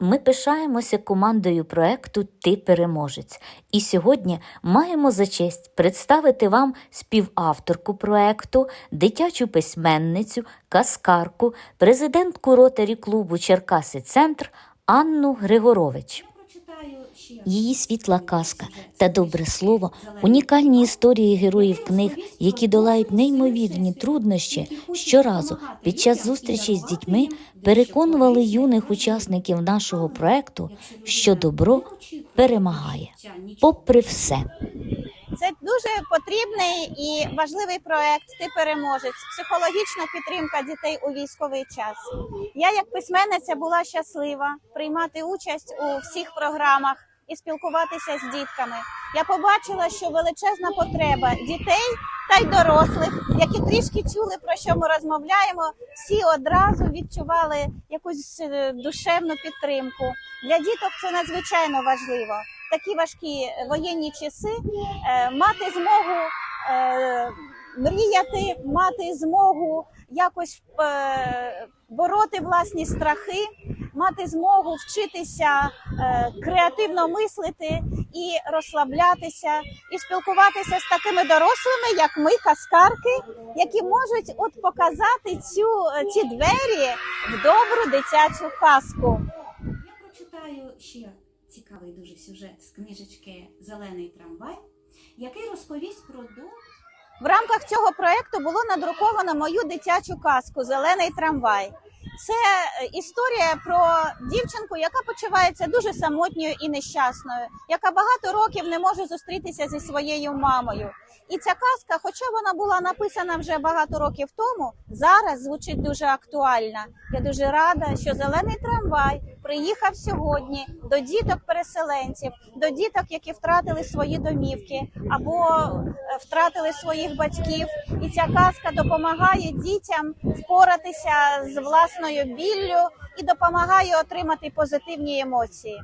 Ми пишаємося командою проекту Ти переможець. І сьогодні маємо за честь представити вам співавторку проекту, дитячу письменницю, каскарку, президентку ротарі клубу Черкаси Центр Анну Григорович. Її світла казка та добре слово, унікальні історії героїв книг, які долають неймовірні труднощі, щоразу під час зустрічі з дітьми переконували юних учасників нашого проекту, що добро перемагає, попри все. Це дуже потрібний і важливий проект. Ти переможець, психологічна підтримка дітей у військовий час. Я, як письменниця, була щаслива приймати участь у всіх програмах і спілкуватися з дітками. Я побачила, що величезна потреба дітей та й дорослих, які трішки чули про що ми розмовляємо, всі одразу відчували якусь е, душевну підтримку. Для діток це надзвичайно важливо. Такі важкі воєнні часи е, мати змогу е, мріяти, мати змогу якось бороти власні страхи, мати змогу вчитися е, креативно мислити і розслаблятися, і спілкуватися з такими дорослими, як ми, каскарки, які можуть от показати цю ці двері в добру дитячу казку. Я прочитаю ще цікавий дуже сюжет з книжечки Зелений трамвай, який розповість про дом. В рамках цього проекту було надруковано мою дитячу казку Зелений трамвай. Це е, історія про дівчинку, яка почувається дуже самотньою і нещасною, яка багато років не може зустрітися зі своєю мамою. І ця казка, хоча вона була написана вже багато років тому, зараз звучить дуже актуальна. Я дуже рада, що зелений трамвай приїхав сьогодні до діток-переселенців, до діток, які втратили свої домівки або е, втратили своїх батьків. І ця казка допомагає дітям впоратися з власною біллю і допомагає отримати позитивні емоції.